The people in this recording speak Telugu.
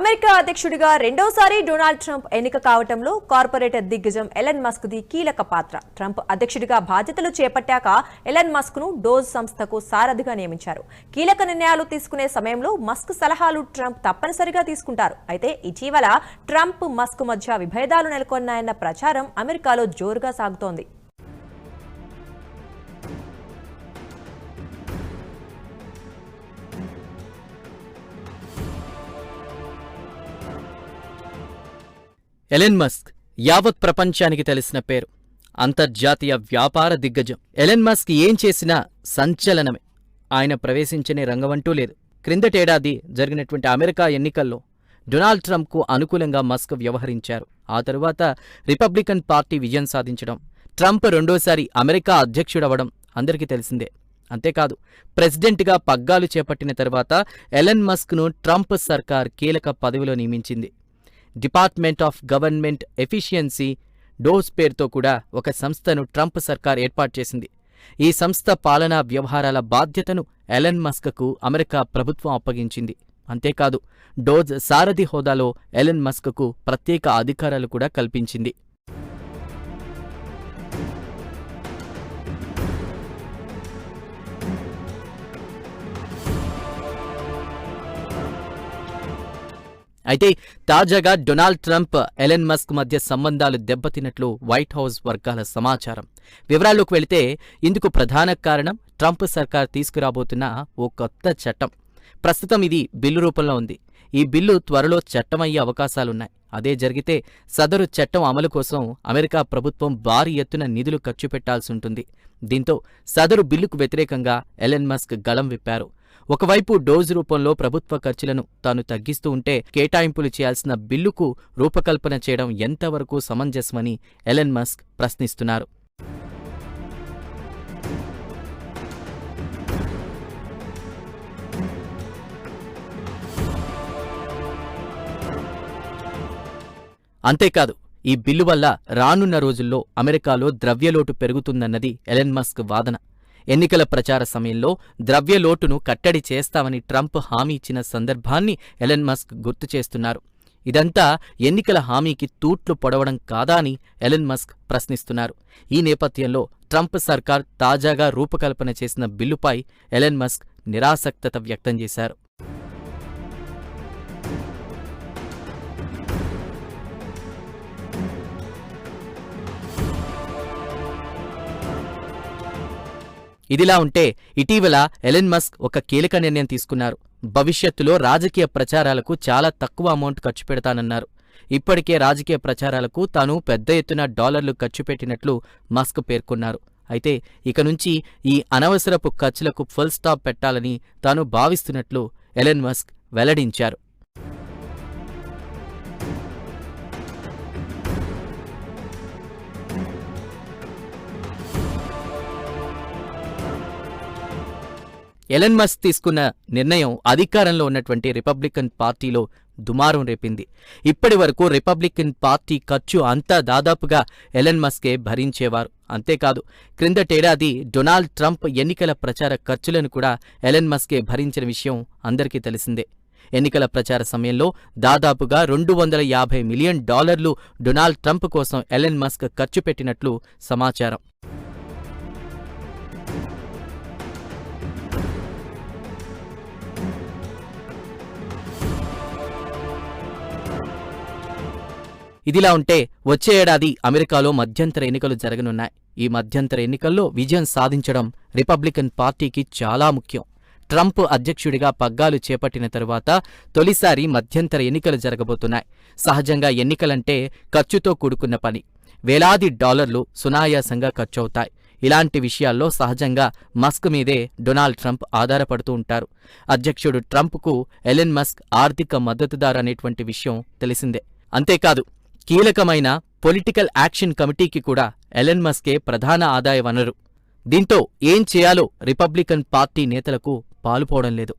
అమెరికా అధ్యక్షుడిగా రెండోసారి డొనాల్డ్ ట్రంప్ ఎన్నిక కావటంలో కార్పొరేటర్ దిగ్గజం ఎలన్ మస్క్ ది కీలక పాత్ర. ట్రంప్ అధ్యక్షుడిగా బాధ్యతలు చేపట్టాక ఎలన్ మస్క్ను డోజ్ సంస్థకు సారథిగా నియమించారు. కీలక నిర్ణయాలు తీసుకునే సమయంలో మస్క్ సలహాలు ట్రంప్ తప్పనిసరిగా తీసుకుంటారు. అయితే ఇటీవల ట్రంప్ మస్క్ మధ్య విభేదాలు నెలకొన్నాయన్న ప్రచారం అమెరికాలో జోరుగా సాగుతోంది. ఎలెన్ మస్క్ యావత్ ప్రపంచానికి తెలిసిన పేరు. అంతర్జాతీయ వ్యాపార దిగ్గజం. ఎలెన్ మస్క్ ఏం చేసినా సంచలనమే. ఆయన ప్రవేశించని రంగమంటూ లేదు. క్రిందటేడాది జరిగినటువంటి అమెరికా ఎన్నికల్లో డొనాల్డ్ ట్రంప్కు అనుకూలంగా మస్క్ వ్యవహరించారు. ఆ తరువాత రిపబ్లికన్ పార్టీ విజయం సాధించడం ట్రంప్ రెండోసారి అమెరికా అధ్యక్షుడవడం అందరికీ తెలిసిందే. అంతేకాదు ప్రెసిడెంట్గా పగ్గాలు చేపట్టిన తర్వాత ఎలెన్ మస్క్ను ట్రంప్ సర్కార్ కీలక పదవిలో నియమించింది. డిపార్ట్మెంట్ ఆఫ్ గవర్నమెంట్ ఎఫిషియన్సీ డోస్ పేరుతో కూడా ఒక సంస్థను ట్రంప్ సర్కార్ ఏర్పాటు చేసింది. ఈ సంస్థ పాలనా వ్యవహారాల బాధ్యతను ఎలన్ మస్క్కు అమెరికా ప్రభుత్వం అప్పగించింది. అంతేకాదు డోజ్ సారథి హోదాలో ఎలన్ మస్క్కు ప్రత్యేక అధికారాలు కూడా కల్పించింది. అయితే తాజాగా డొనాల్డ్ ట్రంప్ ఎలెన్ మస్క్ మధ్య సంబంధాలు దెబ్బతిన్నట్లు వైట్ హౌస్ వర్గాల సమాచారం. వివరాల్లోకి వెళితే ఇందుకు ప్రధాన కారణం ట్రంప్ సర్కార్ తీసుకురాబోతున్న ఓ కొత్త చట్టం. ప్రస్తుతం ఇది బిల్లు రూపంలో ఉంది. ఈ బిల్లు త్వరలో చట్టమయ్యే అవకాశాలున్నాయి. అదే జరిగితే సదరు చట్టం అమలు కోసం అమెరికా ప్రభుత్వం భారీ ఎత్తున నిధులు ఖర్చు పెట్టాల్సి ఉంటుంది. దీంతో సదరు బిల్లుకు వ్యతిరేకంగా ఎలెన్ మస్క్ గళం విప్పారు. ఒకవైపు డోజ్ రూపంలో ప్రభుత్వ ఖర్చులను తాను తగ్గిస్తూ ఉంటే కేటాయింపులు చేయాల్సిన బిల్లుకు రూపకల్పన చేయడం ఎంతవరకు సమంజసమని ఎలెన్ మస్క్ ప్రశ్నిస్తున్నారు. అంతేకాదు ఈ బిల్లు వల్ల రానున్న రోజుల్లో అమెరికాలో ద్రవ్యలోటు పెరుగుతుందన్నది ఎలెన్ మస్క్ వాదన. ఎన్నికల ప్రచార సమయంలో ద్రవ్యలోటును కట్టడి చేస్తామని ట్రంప్ హామీ ఇచ్చిన సందర్భాన్ని ఎలన్ మస్క్ గుర్తు చేస్తున్నారు. ఇదంతా ఎన్నికల హామీకి తూట్లు పొడవడం కాదా అని ఎలన్ మస్క్ ప్రశ్నిస్తున్నారు. ఈ నేపథ్యంలో ట్రంప్ సర్కార్ తాజాగా రూపకల్పన చేసిన బిల్లుపై ఎలన్ మస్క్ నిరాసక్తత వ్యక్తం చేశారు. ఇదిలా ఉంటే ఇటీవల ఎలెన్ మస్క్ ఒక కీలక నిర్ణయం తీసుకున్నారు. భవిష్యత్తులో రాజకీయ ప్రచారాలకు చాలా తక్కువ అమౌంట్ ఖర్చు పెడతానన్నారు. ఇప్పటికే రాజకీయ ప్రచారాలకు తాను పెద్ద ఎత్తున డాలర్లు ఖర్చు పెట్టినట్లు మస్క్ పేర్కొన్నారు. అయితే ఇక నుంచి ఈ అనవసరపు ఖర్చులకు ఫుల్ స్టాప్ పెట్టాలని తాను భావిస్తున్నట్లు ఎలెన్ మస్క్ వెల్లడించారు. ఎలన్ మస్క్ తీసుకున్న నిర్ణయం అధికారంలో ఉన్నటువంటి రిపబ్లికన్ పార్టీలో దుమారం రేపింది. ఇప్పటి వరకు రిపబ్లికన్ పార్టీ ఖర్చు అంతా దాదాపుగా ఎలెన్ మస్కే భరించేవారు. అంతేకాదు క్రిందటేడాది డొనాల్డ్ ట్రంప్ ఎన్నికల ప్రచార ఖర్చులను కూడా ఎలెన్ మస్కే భరించిన విషయం అందరికీ తెలిసిందే. ఎన్నికల ప్రచార సమయంలో దాదాపుగా రెండు వందల యాభై మిలియన్ డాలర్లు డొనాల్డ్ ట్రంప్ కోసం ఎలెన్ మస్క్ ఖర్చు పెట్టినట్లు సమాచారం. ఇదిలా ఉంటే వచ్చే ఏడాది అమెరికాలో మధ్యంతర ఎన్నికలు జరగనున్నాయి. ఈ మధ్యంతర ఎన్నికల్లో విజయం సాధించడం రిపబ్లికన్ పార్టీకి చాలా ముఖ్యం. ట్రంప్ అధ్యక్షుడిగా పగ్గాలు చేపట్టిన తరువాత తొలిసారి మధ్యంతర ఎన్నికలు జరగబోతున్నాయి. సహజంగా ఎన్నికలంటే ఖర్చుతో కూడుకున్న పని. వేలాది డాలర్లు సునాయాసంగా ఖర్చవుతాయి. ఇలాంటి విషయాల్లో సహజంగా మస్క్ మీదే డొనాల్డ్ ట్రంప్ ఆధారపడుతూ ఉంటారు. అధ్యక్షుడు ట్రంప్కు ఎలెన్ మస్క్ ఆర్థిక మద్దతుదారు అనేటువంటి విషయం తెలిసిందే. అంతేకాదు కీలకమైన పొలిటికల్ యాక్షన్ కమిటీకి కూడా ఎలెన్ మస్కే ప్రధాన ఆదాయ వనరు దీంతో ఏం చేయాలో రిపబ్లికన్ పార్టీ నేతలకు పాలుపోవడం లేదు.